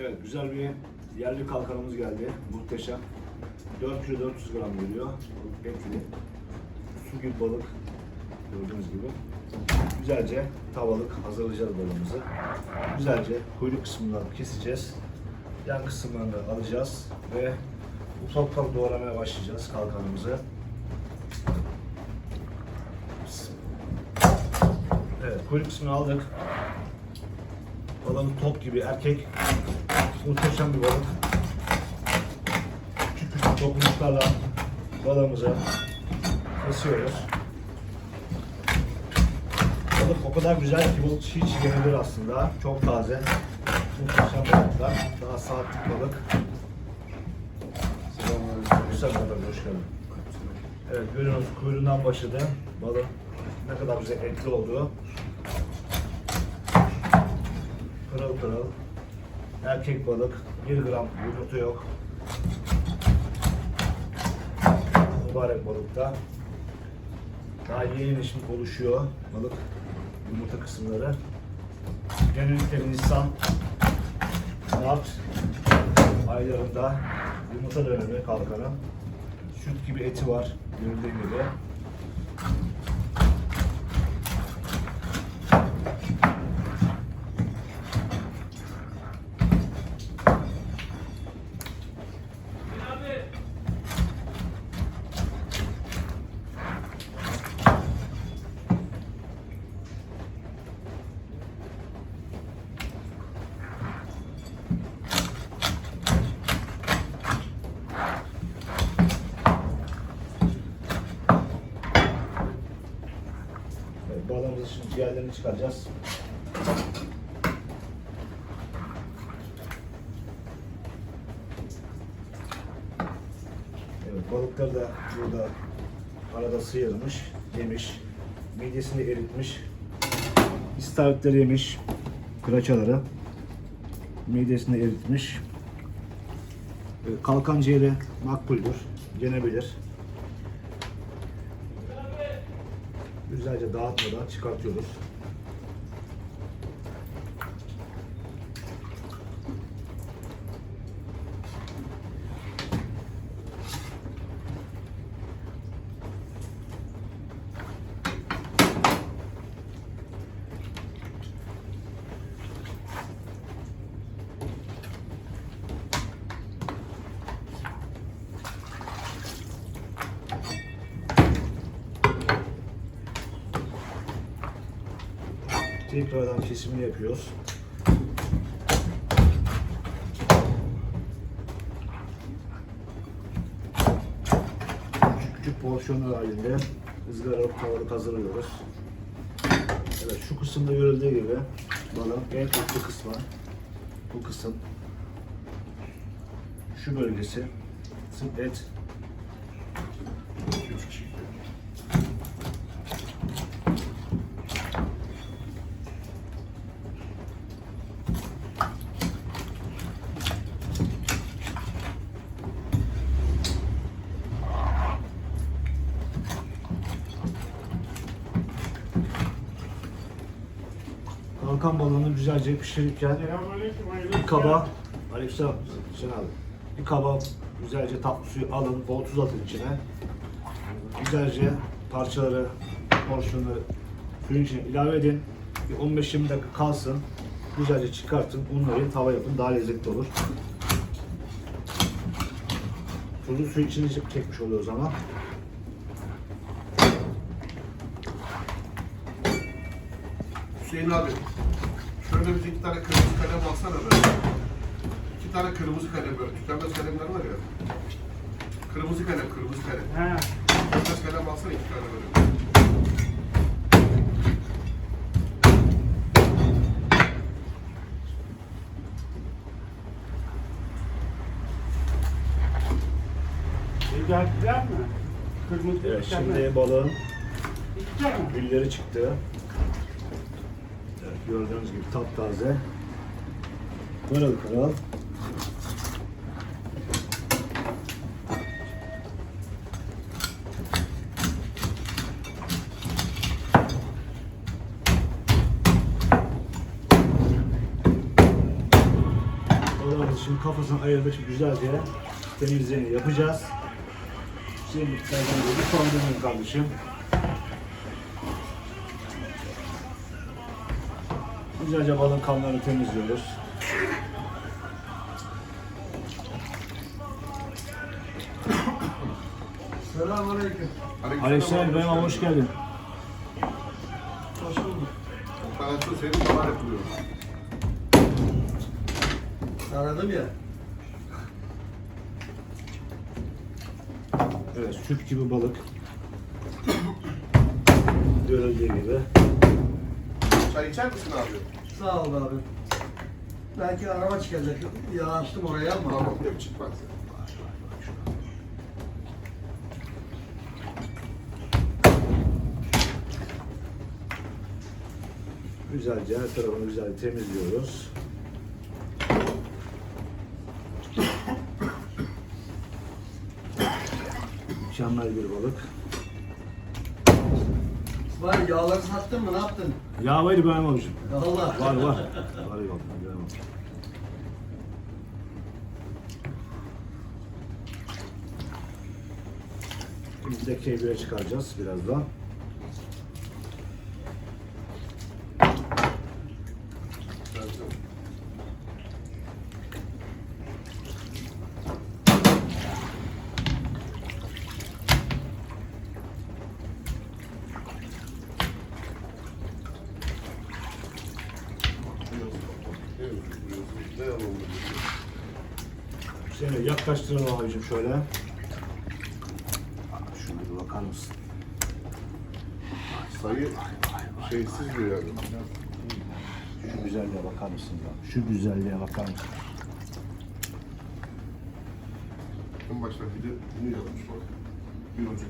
Evet güzel bir yerli kalkanımız geldi. Muhteşem. 4 kilo 400 gram geliyor. Etli. Su gibi balık. Gördüğünüz gibi. Güzelce tavalık hazırlayacağız balığımızı. Güzelce kuyruk kısmından keseceğiz. Yan kısımlarını alacağız ve ufak ufak doğramaya başlayacağız kalkanımızı. Evet, kuyruk kısmını aldık. Balığın top gibi erkek. Muhteşem bir balık. Küçük küçük dokunuşlarla balığımızı kesiyoruz. Balık o kadar güzel ki balık çiğ çiğ yenilir aslında. Çok taze. Muhteşem balıklar. Daha saatlik balık. Selamünaleyküm. Güzel balık, hoş geldin. Evet görüyorsunuz kuyruğundan başladı. Balık ne kadar güzel etli oldu. Pırıl pırıl. Erkek balık. 1 gram yumurta yok. Mübarek balıkta. Daha yeni şimdi oluşuyor balık yumurta kısımları. Genellikle Nisan, Mart aylarında yumurta dönemi kalkanı. Süt gibi eti var görüldüğü gibi. Şimdi ciğerlerini çıkaracağız. Evet, balıkları da burada arada sıyırmış, yemiş, midesini eritmiş, istavritleri yemiş, kıraçaları, midesini eritmiş. Evet, kalkan ciğeri makbuldür, yenebilir. Güzelce dağıtmadan çıkartıyoruz. Tekrardan kesimini yapıyoruz. Küçük küçük porsiyonlar halinde ızgara tavalık hazırlıyoruz. Evet şu kısımda görüldüğü gibi balığın en etli kısmı bu kısım. Şu bölgesi et. Kalkan balığını güzelce pişirirken bir kaba, Aleykümselam Hüseyin. Bir kaba güzelce tatlı suyu alın, bol tuz atın içine. Güzelce parçaları, porsiyonları suyun içine ilave edin. Bir 15-20 dakika kalsın. Güzelce çıkartın, unlayın, tava yapın. Daha lezzetli olur. Tuzu suyu içine çekmiş oluyor o Hüseyin abi, şöyle bize iki tane kırmızı kalem alsana böyle. İki tane kırmızı kalem böyle, tükenmez kalemler var ya. Kırmızı kalem, kırmızı kalem. Ha, Tükenmez kalem alsana iki tane böyle. güzeldiler mi? Kırmızı Evet, tükenmez. şimdi balığın mi? gülleri çıktı. Gördüğünüz gibi taptaze. Pırıl pırıl. Şimdi kafasını ayırdık şimdi güzelce temizliğini yapacağız. Şimdi bir kondurmayın kardeşim. Güzelce balın kanlarını temizliyoruz. Selamünaleyküm. Aleyhisselam benim ama hoş geldin. Hoş bulduk. Operasyon senin zaman yapılıyor. Aradım ya. Evet süt gibi balık. Görüldüğü gibi. Çay içer misin abi? Sağ ol abi. Belki araba çıkacak. Ya açtım oraya ama. Tamam, yok çıkmaz. Güzelce her tarafını güzel temizliyoruz. Mükemmel bir balık. Var yağları sattın mı? Ne yaptın? Ya var İbrahim abicim. Allah. Var var. Var İbrahim abi. Biz de keyfine çıkaracağız birazdan. Şöyle yaklaştıralım abicim şöyle. Şuna bir bakar mısın? Sayı şeysiz diyor yani. Şu güzelliğe bakar mısın ya? Şu güzelliğe bakar mısın? En başta bir de bunu yapmış bak. Bir önceki